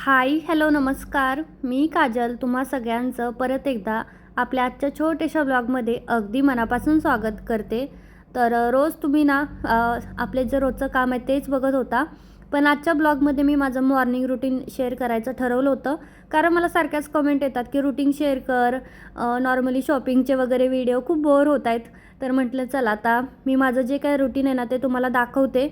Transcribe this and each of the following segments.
Hi hello नमस्कार. मी काजल तुम्हा सगळ्यांचं परत एकदा आपल्या आजच्या छोट्याशा ब्लॉगमध्ये अगदी मनापासून स्वागत करते. तर रोज तुम्ही ना आपले जे रोजचं काम आहे तेच बघत होता. पण आजच्या ब्लॉगमध्ये मी माझं मॉर्निंग रुटीन शेअर करायचं ठरवलं होतं. कारण मला सारख्याच कमेंट येतात की रुटीन शेअर कर. नॉर्मली शॉपिंगचे वगैरे व्हिडिओ खूप बोर होत आहेत. तर म्हटलं चला आता मी माझं जे काय रुटीन आहे ना ते तुम्हाला दाखवते.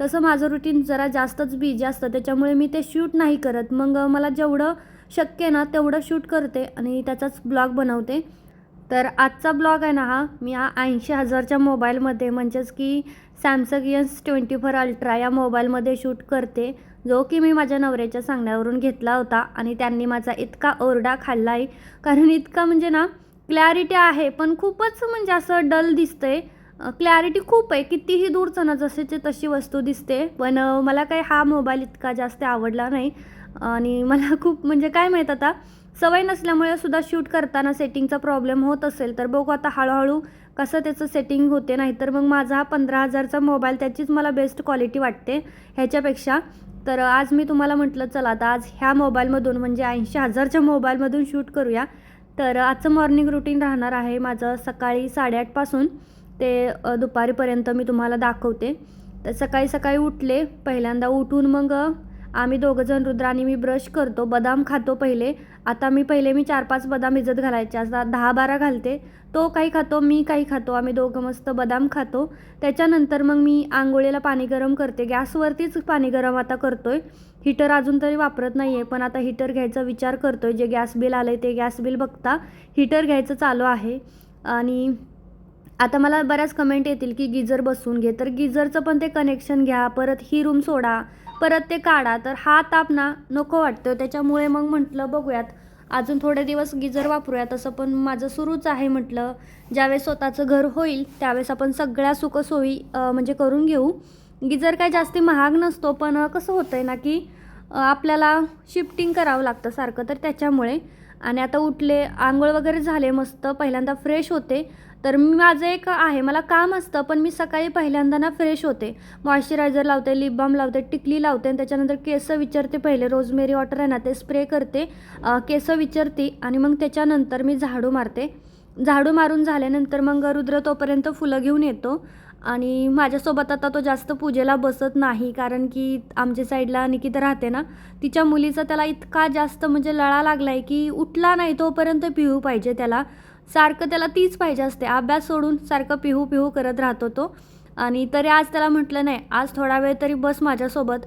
तसं माझं रुटीन जरा जास्तच बिजी असतं. त्याच्यामुळे मी ते शूट नाही करत. मग मला जेवढं शक्य आहे ना तेवढं शूट करते आणि त्याचाच ब्लॉग बनवते. तर आजचा ब्लॉग आहे ना हा मी हा ऐंशी हजारच्या मोबाईलमध्ये म्हणजेच की Samsung S twenty four ultra या मोबाईलमध्ये शूट करते जो की मी माझ्या नवऱ्याच्या सांगण्यावरून घेतला होता आणि त्यांनी माझा इतका ओरडा खाल्ला आहे कारण इतका म्हणजे ना क्लॅरिटी आहे पण खूपच म्हणजे असं डल दिसतंय. क्लॅरिटी खूप आहे. कितीही दूरचं ना जसेची तशी वस्तू दिसते. पण मला काही हा मोबाईल इतका जास्त आवडला नाही. आणि मला खूप म्हणजे काय माहीत आता सवय नसल्यामुळे सुद्धा शूट करताना सेटिंगचा प्रॉब्लेम होत असेल. तर बघू आता हळूहळू कसं त्याचं सेटिंग होते. नाहीतर मग माझा हा पंधरा हजारचा मोबाईल त्याचीच मला बेस्ट क्वालिटी वाटते ह्याच्यापेक्षा. तर आज मी तुम्हाला म्हटलं चला आता आज ह्या मोबाईलमधून म्हणजे ऐंशी हजारच्या मोबाईलमधून शूट करूया. तर आजचं मॉर्निंग रुटीन राहणार आहे माझं सकाळी साडेआठपासून. ते दुपारीपर्यंत मी तुम्हाला दाखवते. तर सकाळी सकाळी उठले पहिल्यांदा उठून मग आम्ही दोघंजण रुद्र आणि मी ब्रश करतो बदाम खातो पहिले. आता मी पहिले मी चार पाच बदाम भिजत घालायचे. आता दहा बारा घालते. तो काही खातो मी काही खातो. आम्ही दोघं मस्त बदाम खातो. त्याच्यानंतर मग मी आंघोळीला पाणी गरम करते. गॅसवरतीच पाणी गरम आता करतोय. हिटर अजून तरी वापरत नाही आहे पण आता हिटर घ्यायचा विचार करतोय. जे गॅस बिल आलं आहे ते गॅस बिल बघता हिटर घ्यायचं चालू आहे. आणि आता मला बऱ्याच कमेंट येतील की गिजर बसून घे. तर गिजरचं पण ते कनेक्शन घ्या परत ही रूम सोडा परत ते काढा. तर हा ताप ना नको वाटतं त्याच्यामुळे मग म्हटलं बघूयात. अजून थोडे दिवस गिजर वापरूयात. तसं पण माझं सुरूच आहे म्हटलं. ज्यावेळेस स्वतःचं घर होईल त्यावेळेस आपण सगळ्या सुखसोयी म्हणजे करून घेऊ. गिजर काय जास्ती महाग नसतो पण कसं होतं आहे ना की आपल्याला शिफ्टिंग करावं लागतं सारखं. तर त्याच्यामुळे. आणि आता उठले आंघोळ वगैरे झाले मस्त. पहिल्यांदा फ्रेश होते. तर मी माझं एक आहे मला काम असतं पण मी सकाळी पहिल्यांदा ना फ्रेश होते. मॉइश्चरायझर लावते लिप बाम लावते टिकली लावते आणि त्याच्यानंतर केस विचारते पहिले. रोजमेरी वॉटर आहे ना ते स्प्रे करते केस विचारते आणि मग त्याच्यानंतर मी झाडू मारते. झाडू मारून झाल्यानंतर मग रुद्र तोपर्यंत फुलं घेऊन येतो आणि माझ्यासोबत आता तो जास्त पूजेला बसत नाही कारण की आमच्या साईडला निकिता राहते ना तिच्या मुलीचा त्याला इतका जास्त म्हणजे लळा लागला आहे की उठला नाही तोपर्यंत पिऊ पाहिजे त्याला. सारखं त्याला तीच पाहिजे असते. अभ्यास सोडून सारखं पिहू पिहू करत राहतो तो. आणि तरी आज त्याला म्हटलं नाही आज थोडा वेळ तरी बस माझ्यासोबत.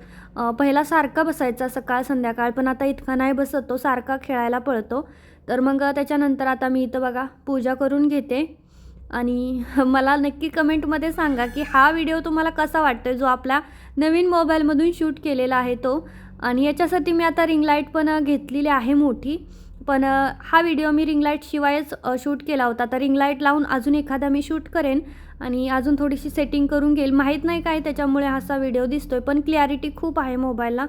पहिला सारखा बसायचा सकाळ संध्याकाळ पण आता इतका नाही बसत तो सारखा खेळायला पळतो. तर मग त्याच्यानंतर आता मी इथं बघा पूजा करून घेते. आणि मला नक्की कमेंटमध्ये सांगा की हा व्हिडिओ तुम्हाला कसा वाटतो जो आपल्या नवीन मोबाईलमधून शूट केलेला आहे तो. आणि याच्यासाठी मी आता रिंग लाइट पण घेतलेली आहे मोठी. पण हा व्हिडिओ मी रिंगलाईटशिवायच शूट केला होता. तर रिंग लाइट लावून अजून एखादा मी शूट करेन आणि अजून थोडीशी सेटिंग करून घेईल. माहीत नाही काय त्याच्यामुळे असा व्हिडिओ दिसतो आहे पण क्लॅरिटी खूप आहे मोबाईलला.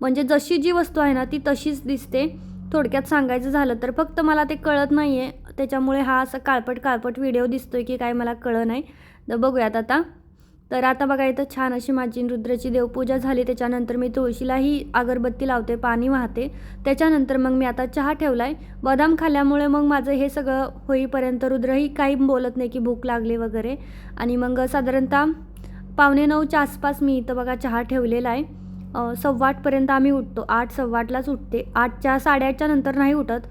म्हणजे जशी जी वस्तू आहे ना ती तशीच दिसते. थोडक्यात सांगायचं झालं तर फक्त मला ते कळत नाही आहे त्याच्यामुळे हा असा काळपट काळपट व्हिडिओ दिसतो आहे की काय मला कळत नाही. तर बघूयात आता. तर आता बघा इथं छान अशी माझी रुद्राची देवपूजा झाली. त्याच्यानंतर मी तुळशीलाही अगरबत्ती लावते पाणी वाहते. त्याच्यानंतर मग मी आता चहा ठेवला आहे बदाम खाल्ल्यामुळे मग माझं हे सगळं होईपर्यंत रुद्रही काही बोलत नाही की भूक लागली वगैरे. आणि मग साधारणतः पावणे नऊच्या आसपास मी इथं बघा चहा ठेवलेला आहे. सव्वाटपर्यंत आम्ही उठतो. आठ सव्वाटलाच उठते. आठच्या साडेआठच्या नंतर नाही उठत.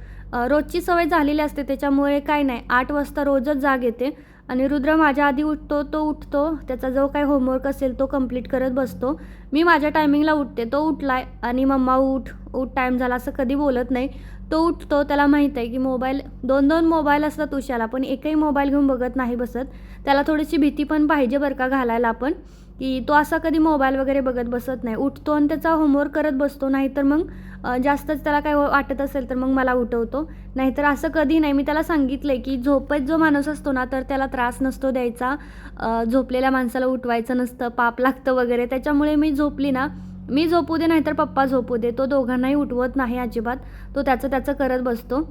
रोजची सवय झालेली असते त्याच्यामुळे काय नाही. आठ वाजता रोजच जाग येते. आणि रुद्र माझ्या आधी उठतो तो उठतो. त्याचा जो काही होमवर्क असेल तो कंप्लीट करत बसतो. मी माझ्या टायमिंगला उठते. तो उठलाय आणि मम्मा उठ उठ टाईम झाला असं कधी बोलत नाही. तो उठतो त्याला माहीत आहे की मोबाईल दोन दोन मोबाईल असतात उशाला पण एकही मोबाईल घेऊन बघत नाही बसत. त्याला थोडीशी भीती पण पाहिजे बरं का घालायला आपण. की तो असा कधी मोबाईल वगैरे बघत बसत नाही. उठतो आणि त्याचा होमवर्क करत बसतो. नाहीतर मग जास्तच त्याला काय वाटत असेल तर मग मला उठवतो. नाहीतर असं कधी नाही. मी त्याला सांगितलं आहे की झोपेत जो माणूस असतो ना तर त्याला त्रास नसतो द्यायचा. झोपलेल्या माणसाला उठवायचं नसतं. पाप लागतं वगैरे. त्याच्यामुळे मी झोपली ना मी झोपू दे नाहीतर पप्पा झोपू दे. तो दोघांनाही उठवत नाही अजिबात. तो त्याचं त्याचं करत बसतो.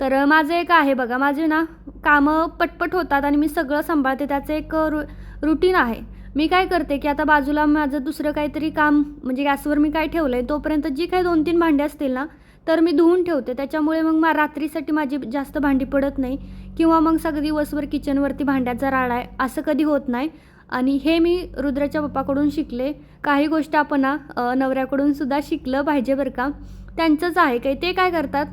तर माझं एक आहे बघा. माझे ना कामं पटपट होतात आणि मी सगळं सांभाळते. त्याचं एक रु रुटीन आहे. मी काय करते की आता बाजूला माझं दुसरं काहीतरी काम म्हणजे गॅसवर मी काय ठेवलं आहे तोपर्यंत जी काही दोन तीन भांडी असतील ना तर मी धुवून ठेवते. त्याच्यामुळे मग मा रात्रीसाठी माझी जास्त भांडी पडत नाही. किंवा मग सगळं दिवसभर किचनवरती भांड्याचा राडा आहे असं कधी होत नाही. आणि हे मी रुद्राच्या पप्पाकडून शिकले. काही गोष्ट आपण नवऱ्याकडून सुद्धा शिकलं पाहिजे बरं का. त्यांचंच आहे काही. ते काय करतात?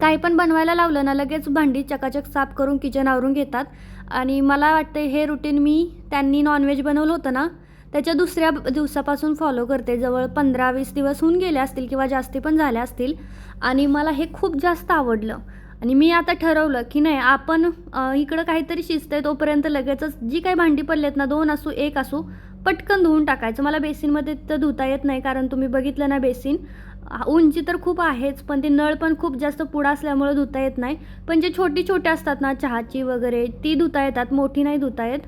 काही पण बनवायला लावलं ना लगेच भांडी चकाचक साफ करून किचन आवरून घेतात. आणि मला वाटतं हे रुटीन मी त्यांनी नॉनव्हेज बनवलं होतं ना त्याच्या दुसऱ्या दिवसापासून फॉलो करते. जवळ पंधरा वीस दिवस होऊन गेले असतील किंवा जास्ती पण झाल्या असतील. आणि मला हे खूप जास्त आवडलं. आणि मी आता ठरवलं की नाही आपण इकडं काहीतरी शिजतंय तोपर्यंत लगेचच जी काही भांडी पडलेत ना दोन असू एक असू पटकन धुवून टाकायचं. मला बेसिनमध्ये तर धुता येत नाही कारण तुम्ही बघितलं ना बेसिन. उंची तर खूप आहेच पण ते नळ पण खूप जास्त पुढं असल्यामुळे धुता येत नाही. पण जे छोटी छोटी असतात ना चहाची वगैरे ती धुता येतात मोठी नाही धुता येत.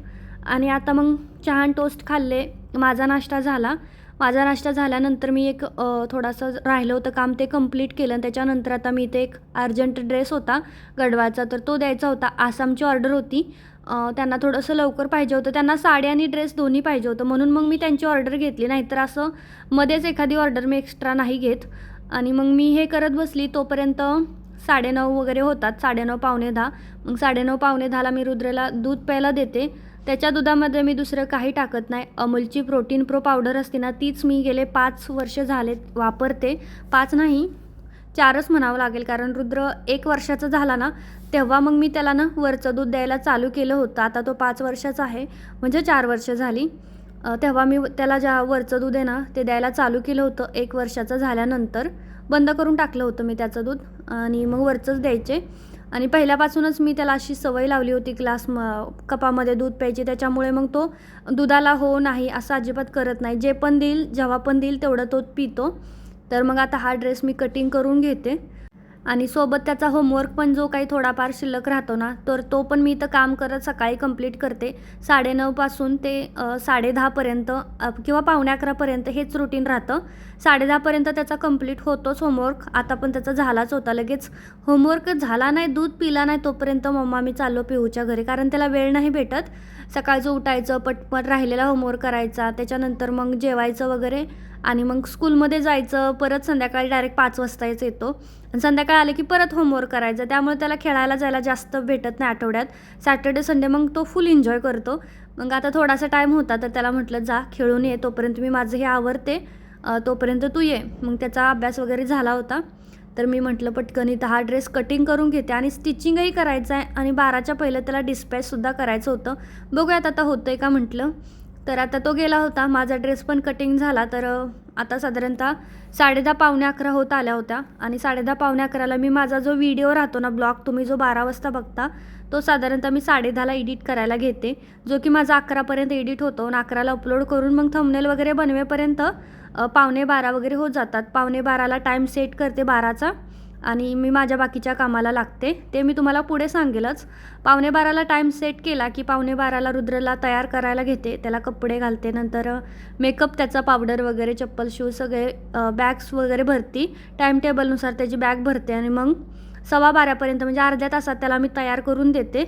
आणि आता मग चहा आणि टोस्ट खाल्ले माझा नाश्ता झाला. माझा नाश्ता झाल्यानंतर मी एक थोडासा राहिलं होतं काम ते कंप्लीट केलं. आणि त्याच्यानंतर आता मी ते एक अर्जंट ड्रेस होता गडवाचा तर तो द्यायचा होता. आसामची ऑर्डर होती. त्यांना थोडंसं लवकर पाहिजे होतं. त्यांना साडी आणि ड्रेस दोन्ही पाहिजे होतं. म्हणून मग मी त्यांची ऑर्डर घेतली. नाहीतर असं मध्येच एखादी ऑर्डर मी एक्स्ट्रा नाही घेत. आणि मग मी हे करत बसली. तोपर्यंत साडेनऊ वगैरे होतात. साडेनऊ पावणे दहा. मग साडेनऊ पावणे दहाला मी रुद्रेला दूध प्यायला देते. त्याच्या दुधामध्ये मी दुसरं काही टाकत नाही. अमूलची प्रोटीन प्रो पावडर असते ना तीच मी गेले पाच वर्ष झाले वापरते. पाच नाही चारच म्हणावं लागेल. कारण रुद्र एक वर्षाचा झाला ना तेव्हा मग मी त्याला ना वरचं दूध द्यायला चालू केलं होतं. आता तो पाच वर्षाचा आहे. म्हणजे चार वर्ष झाली. तेव्हा मी त्याला ज्या वरचं दूध आहे ना ते द्यायला चालू केलं होतं एक वर्षाचं झाल्यानंतर. बंद करून टाकलं होतं मी त्याचं दूध आणि मग वरचंच द्यायचे. आणि पहिल्यापासूनच मी त्याला अशी सवय लावली होती ग्लास म कपामध्ये दूध प्यायची. त्याच्यामुळे मग तो दुधाला हो नाही असं अजिबात करत नाही. जे पण देईल जेव्हा पण देईल तेवढं तो पितो. तर मग आता हा ड्रेस मी कटिंग करून घेते. आणि सोबत त्याचा होमवर्क पण जो काही थोडाफार शिल्लक राहतो ना तर तो पण मी इथं काम करत सकाळी कंप्लीट करते. साडेनऊपासून ते साडेदहापर्यंत किंवा पावणे अकरापर्यंत हेच रुटीन राहतं. साडेदहापर्यंत त्याचा कंप्लीट होतोच होमवर्क आता पण त्याचा झालाच होता लगेच. होमवर्क झाला नाही दूध पिला नाही तोपर्यंत मम्मा मी चाललो पिऊच्या घरी कारण त्याला वेळ नाही भेटत. सकाळचं उठायचं पटपट राहिलेला होमवर्क करायचा त्याच्यानंतर मग जेवायचं वगैरे. आणि मग स्कूलमध्ये जायचं परत संध्याकाळी डायरेक्ट पाच वाजताच येतो. आणि संध्याकाळी आले की परत होमवर्क करायचं. त्यामुळे त्याला खेळायला जायला जास्त भेटत नाही आठवड्यात. सॅटर्डे संडे मग तो फुल एन्जॉय करतो. मग आता थोडासा टाईम होता तर त्याला म्हटलं जा खेळून ये. तोपर्यंत मी माझं हे आवरते. तोपर्यंत तू ये. मग त्याचा अभ्यास वगैरे झाला होता. तर मी म्हटलं पटकन इथं हा ड्रेस कटिंग करून घेते आणि स्टिचिंगही करायचं आहे आणि बाराच्या पहिलं त्याला डिस्पॅचसुद्धा करायचं होतं. बघूयात आता होतं आहे का? म्हटलं. तर आता तो गेला होता. माझा ड्रेस पण कटिंग झाला. तर आता साधारणतः साडेदहा पावणे अकरा होत आल्या होत्या. आणि साडेदहा पावणे अकराला मी माझा जो व्हिडिओ राहतो ना ब्लॉग तुम्ही जो बारा वाजता बघता तो साधारणतः मी साडेदहाला एडिट करायला घेते. जो की माझा अकरापर्यंत एडिट होतो आणि अकराला अपलोड करून मग थंबनेल वगैरे बनवेपर्यंत पावणे बारा वगैरे होत जातात. पावणे बाराला टाईम सेट करते बाराचा. आणि मी माझ्या बाकीच्या कामाला लागते. ते मी तुम्हाला पुढे सांगेलच. पावणे बाराला टाईम सेट केला की पावणे बाराला रुद्रला तयार करायला घेते. त्याला कपडे घालते. नंतर मेकअप त्याचा पावडर वगैरे चप्पल शूज सगळे बॅग्स वगैरे भरती. टाईम टेबलनुसार त्याची बॅग भरते आणि मग सव्वा बारापर्यंत म्हणजे अर्ध्या तासात त्याला मी तयार करून देते.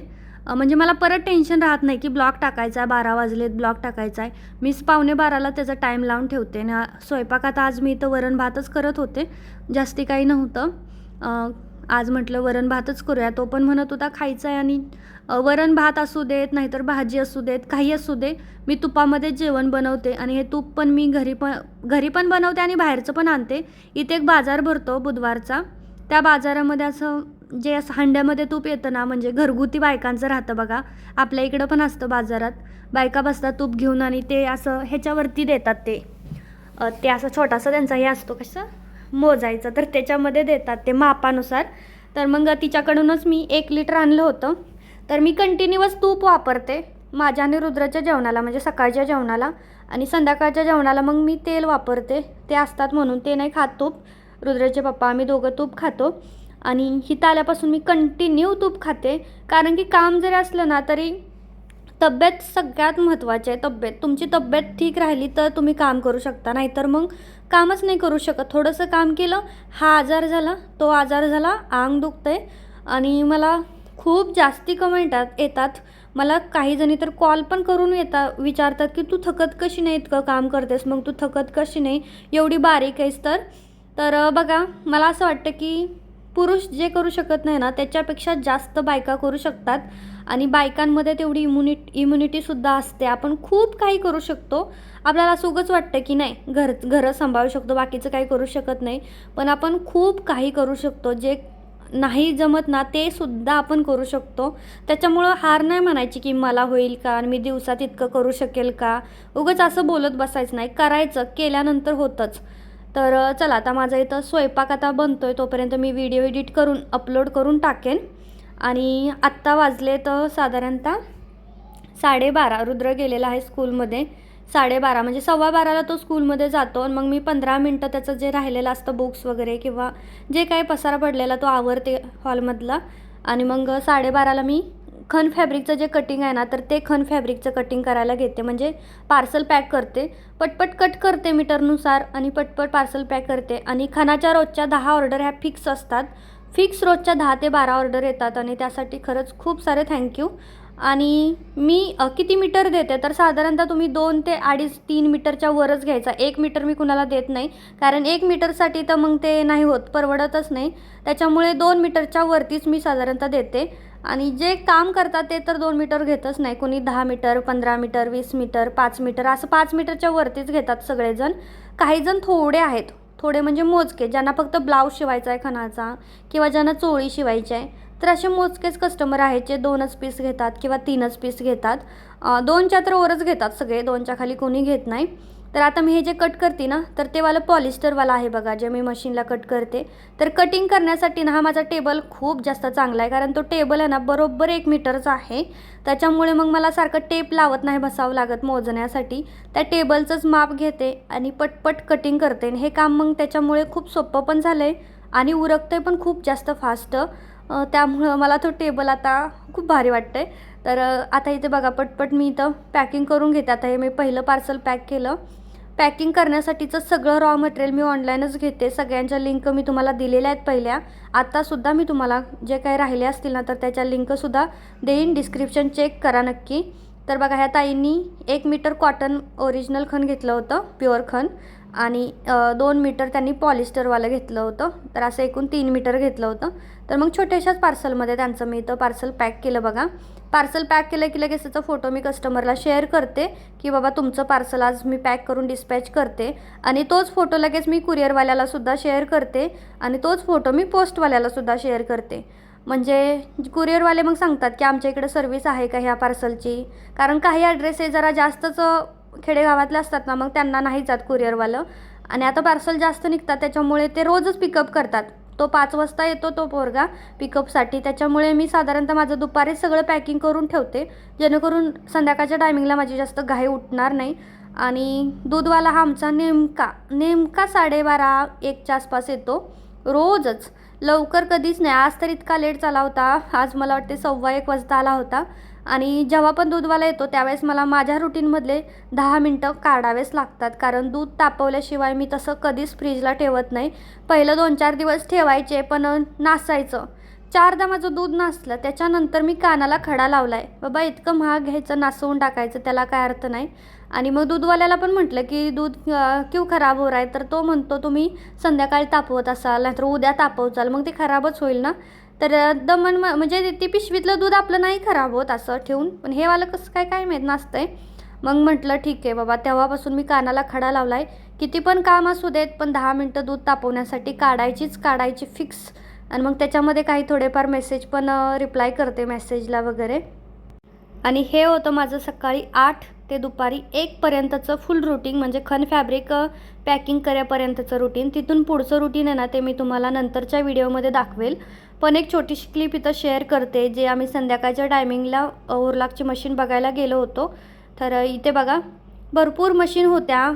म्हणजे मला परत टेन्शन राहत नाही की ब्लॉक टाकायचा आहे बारा वाजलेत ब्लॉक टाकायचा आहे. मीच पावणे बाराला त्याचा टाईम लावून ठेवते. आणि स्वयंपाकात आज मी इथं वरण भातच करत होते. जास्ती काही नव्हतं. आज म्हटलं वरण भातच करूया. तो पण म्हणत होता खायचं आहे आणि वरण भात असू देत नाहीतर भाजी असू देत काही असू दे. मी तुपामध्ये जेवण बनवते आणि हे तूप पण मी घरी पण घरी पण बनवते आणि बाहेरचं पण आणते. इथे एक बाजार भरतो बुधवारचा. त्या बाजारामध्ये असं जे असं हांड्यामध्ये तूप येतं ना म्हणजे घरगुती बायकांचं राहतं बघा. आपल्या इकडं पण असतं बाजारात. बायका बसतात तूप घेऊन आणि ते असं ह्याच्यावरती देतात ते. ते असं छोटासा त्यांचा हे असतो कसं? मोजायचं. तर त्याच्यामध्ये देतात ते मापानुसार. तर मग तिच्याकडूनच मी एक लिटर आणलं होतं. तर मी कंटिन्युअस तूप वापरते माझ्या आणि रुद्राच्या जेवणाला म्हणजे सकाळच्या जेवणाला. आणि संध्याकाळच्या जेवणाला मग मी तेल वापरते. ते असतात म्हणून ते नाही खात तूप. रुद्राचे पप्पा आम्ही दोघं तूप खातो. आणि हिथं आल्यापासून मी कंटिन्यू तूप खाते. कारण की काम जरी असलं ना तरी तब्येत सगळ्यात महत्त्वाची आहे तब्येत. तुमची तब्येत ठीक राहिली तर तुम्ही काम करू शकता नाहीतर मग कामच नाही करू शकत. थोडंसं काम केलं हा आजार झाला तो आजार झाला अंग दुखतंय आणि मला खूप जास्ती कमेंटात येतात. मला काही जणी तर कॉल पण करून येतात विचारतात की तू थकत कशी नाही इतकं काम करतेस मग तू थकत कशी नाही एवढी बारीक आहेस तर? तर बघा मला असं वाटतं की पुरुष जे करू शकत नाही ना त्याच्यापेक्षा जास्त बायका करू शकतात. आणि बायकांमध्ये तेवढी इम्युनिट इम्युनिटीसुद्धा असते. आपण खूप काही करू शकतो. आपल्याला असं उगंच वाटतं की नाही घर घरं सांभाळू शकतो बाकीचं काही करू शकत नाही. पण आपण खूप काही करू शकतो. जे नाही जमत ना ते सुद्धा आपण करू शकतो. त्याच्यामुळं हार नाही म्हणायची की मला होईल का आणि मी दिवसात इतकं करू शकेल का? उगंच असं बोलत बसायचं नाही. करायचं केल्यानंतर होतंच. तर चला आता माझा इथं स्वयंपाक आता बनतो आहे तोपर्यंत मी व्हिडिओ एडिट करून अपलोड करून टाकेन. आणि आत्ता वाजले तर साधारणतः साडेबारा. रुद्र गेलेला आहे स्कूलमध्ये. साडेबारा म्हणजे सव्वा बाराला तो स्कूलमध्ये जातो आणि मग मी पंधरा मिनटं त्याचं जे राहिलेलं असतं बुक्स वगैरे किंवा जे काही पसारा पडलेला तो आवरते हॉलमधला. आणि मग साडेबाराला मी खन फॅब्रिकचं जे कटिंग आहे ना तर ते खन फॅब्रिकचं कटिंग करायला घेते. म्हणजे पार्सल पॅक करते. पटपट कट करते मीटरनुसार आणि पटपट पार्सल पॅक करते. आणि खनाच्या रोजच्या दहा ऑर्डर ह्या फिक्स असतात. फिक्स रोजच्या दहा ते बारा ऑर्डर येतात आणि त्यासाठी खरंच खूप सारे थँक्यू आणि मी किती मीटर देते? तर साधारणतः तुम्ही दोन ते अडीच तीन मीटरच्या वरच घ्यायचा. एक मीटर मी कुणाला देत नाही. कारण एक मीटरसाठी तर मग ते नाही होत परवडतच नाही. त्याच्यामुळे दोन मीटरच्या वरतीच मी साधारणतः देते. आणि जे काम करतात ते तर दोन मीटर घेतच नाही. कोणी दहा मीटर पंधरा मीटर वीस मीटर पाच मीटर असं पाच मीटरच्या वरतीच घेतात सगळेजण. काही जण थोडे आहेत. थोडे म्हणजे मोजके ज्यांना फक्त ब्लाऊज शिवायचा आहे खणाचा किंवा ज्यांना चोळी शिवायची आहे तर असे मोजकेच कस्टमर आहेत जे दोनच पीस घेतात किंवा तीनच पीस घेतात. दोनच्या तर वरच घेतात सगळे दोनच्या खाली कोणी घेत नाही. तर आता मी हे जे कट करते ना तर ते वालं पॉलिस्टरवाला आहे बघा जे मी मशीनला कट करते. तर कटिंग करण्यासाठी ना हा माझा टेबल खूप जास्त चांगला आहे कारण तो टेबल आहे ना बरोबर एक मीटरचा आहे. त्याच्यामुळे मग मला सारखं टेप लावत नाही बसावं लागत मोजण्यासाठी. त्या टेबलचंच माप घेते आणि पटपट कटिंग करते. आणि हे काम मग त्याच्यामुळे खूप सोपं पण झालं आहे आणि उरकते पण खूप जास्त फास्ट त्यामुळं मला तो टेबल आता खूप भारी वाटतं आहे तर आता इथे बघा पटपट मी इथं पॅकिंग करून घेते. आता हे मी पहिलं पार्सल पॅक केलं. पॅकिंग करण्यासाठीचं सगळं रॉ मटेरियल मी ऑनलाईनच घेते. सगळ्यांच्या लिंक मी तुम्हाला दिलेल्या आहेत पहिल्या. आत्तासुद्धा मी तुम्हाला जे काही राहिले असतील ना तर त्याच्या लिंकसुद्धा देईन. डिस्क्रिप्शन चेक करा नक्की. तर बघा ह्या ताईंनी एक मीटर कॉटन ओरिजिनल खण घेतलं होतं प्युअर खण. आणि दोन मीटर त्यांनी पॉलिस्टरवालं घेतलं होतं. तर असं एकूण तीन मीटर घेतलं होतं. तर मग छोट्याशाच पार्सलमध्ये त्यांचं मी इथं पार्सल पॅक केलं बघा. पार्सल पॅक केलं की लगेच त्याचा फोटो मी कस्टमरला शेअर करते की बाबा तुमचं पार्सल आज मी पॅक करून डिस्पॅच करते. आणि तोच फोटो लगेच मी कुरिअरवाल्याला सुद्धा शेअर करते आणि तोच फोटो मी पोस्टवाल्याला सुद्धा शेअर करते. म्हणजे कुरिअरवाले मग सांगतात की आमच्या इकडे सर्व्हिस आहे का ह्या पार्सलची कारण काही ॲड्रेस हे जरा जास्तच खेडेगावातले असतात ना मग त्यांना नाही जात कुरिअरवालं. आणि आता पार्सल जास्त निघतात त्याच्यामुळे ते रोजच पिकअप करतात. तो पाच वाजता येतो तो पोरगा पिकअपसाठी त्याच्यामुळे मी साधारणतः माझं दुपारी सगळं पॅकिंग करून ठेवते. जेणेकरून संध्याकाळच्या टायमिंगला माझी जास्त घाई उठणार नाही. आणि दूधवाला हा आमचा नेमका नेमका साडेबारा एकच्या आसपास येतो. रोजच. लवकर कधीच नाही. आज तर इतका लेट झाला होता. आज मला वाटते सव्वा एक वाजता आला होता. आणि जेव्हा पण दूधवाला येतो त्यावेळेस मला माझ्या रुटीनमधले दहा मिनटं काढावेच लागतात. कारण दूध तापवल्याशिवाय मी तसं कधीच फ्रीजला ठेवत नाही. पहिलं दोन चार दिवस ठेवायचे पण नासायचं. चारदा माझं दूध नासलं त्याच्यानंतर मी कानाला खडा लावला आहे बाबा इतकं महाग घ्यायचं नासवून टाकायचं त्याला काय अर्थ नाही. आणि मग दूधवाल्याला पण म्हटलं की दूध क्यों क्यू खराब हो रहा आहे तर तो म्हणतो तुम्ही संध्याकाळी तापवत असाल नाहीतर उद्या तापवचाल. मग ते खराबच होईल ना? तर दमन म- म्हणजे ती पिशवीतलं दूध आपलं नाही खराब होत असं ठेवून. पण हे वालं कसं काय काय माहीत नसतंय. मग म्हटलं ठीक आहे बाबा तेव्हापासून मी कानाला खडा लावला आहे किती पण काम असू देत पण दहा मिनटं दूध तापवण्यासाठी काढायचीच काढायची फिक्स आणि मग त्याच्यामध्ये काही थोडेफार मेसेज पण रिप्लाय करते मेसेजला वगैरे. आणि हे होतं माझं सकाळी आठ. ते दुपारी एकपर्यंतचं फुल रुटीन म्हणजे खन फॅब्रिक पॅकिंग करेपर्यंतचं रुटीन तिथून पुढचं रुटीन आहे ना ते मी तुम्हाला नंतरच्या व्हिडिओमध्ये दाखवेल. पण एक छोटीशी क्लिप इथं शेअर करते जे आम्ही संध्याकाळच्या टायमिंगला उरलाकची मशीन बघायला गेलो होतो. तर इथे बघा भरपूर मशीन होत्या.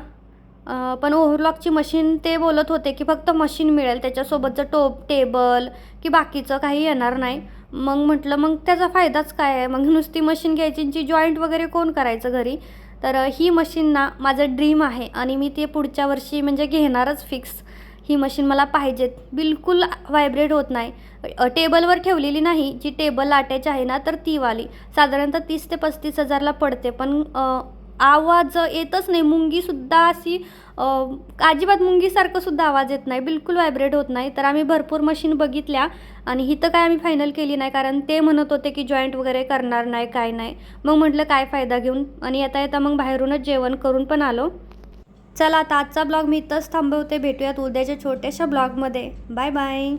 पण ओव्हरलॉकची मशीन ते बोलत होते की फक्त मशीन मिळेल त्याच्यासोबतचं टोप टेबल की बाकीचं काही येणार नाही. मग म्हटलं मग त्याचा फायदाच काय आहे? मग नुसती मशीन घ्यायची जी जॉईंट वगैरे कोण करायचं घरी? तर ही मशीन ना माझं ड्रीम आहे आणि मी ते पुढच्या वर्षी म्हणजे घेणारच फिक्स ही मशीन मला पाहिजेत. बिलकुल व्हायब्रेट होत नाही. टेबलवर ठेवलेली नाही जी टेबल अटॅच आहे ना तर ती वाली. साधारणतः तीस ते पस्तीस हजारला पडते. पण आवाज येतच नाही. मुंगीसुद्धा अशी अजिबात मुंगीसारखं सुद्धा आवाज येत नाही. बिलकुल व्हायब्रेट होत नाही. तर आम्ही भरपूर मशीन बघितल्या आणि ही तर काय आम्ही फायनल केली नाही. कारण ते म्हणत होते की जॉईंट वगैरे करणार नाही काय नाही. मग म्हटलं काय फायदा घेऊन? आणि येता येता मग बाहेरूनच जेवण करून पण आलो. चला आता आजचा ब्लॉग मी इथंच थांबवते. भेटूयात उद्याच्या छोट्याशा ब्लॉगमध्ये बाय बाय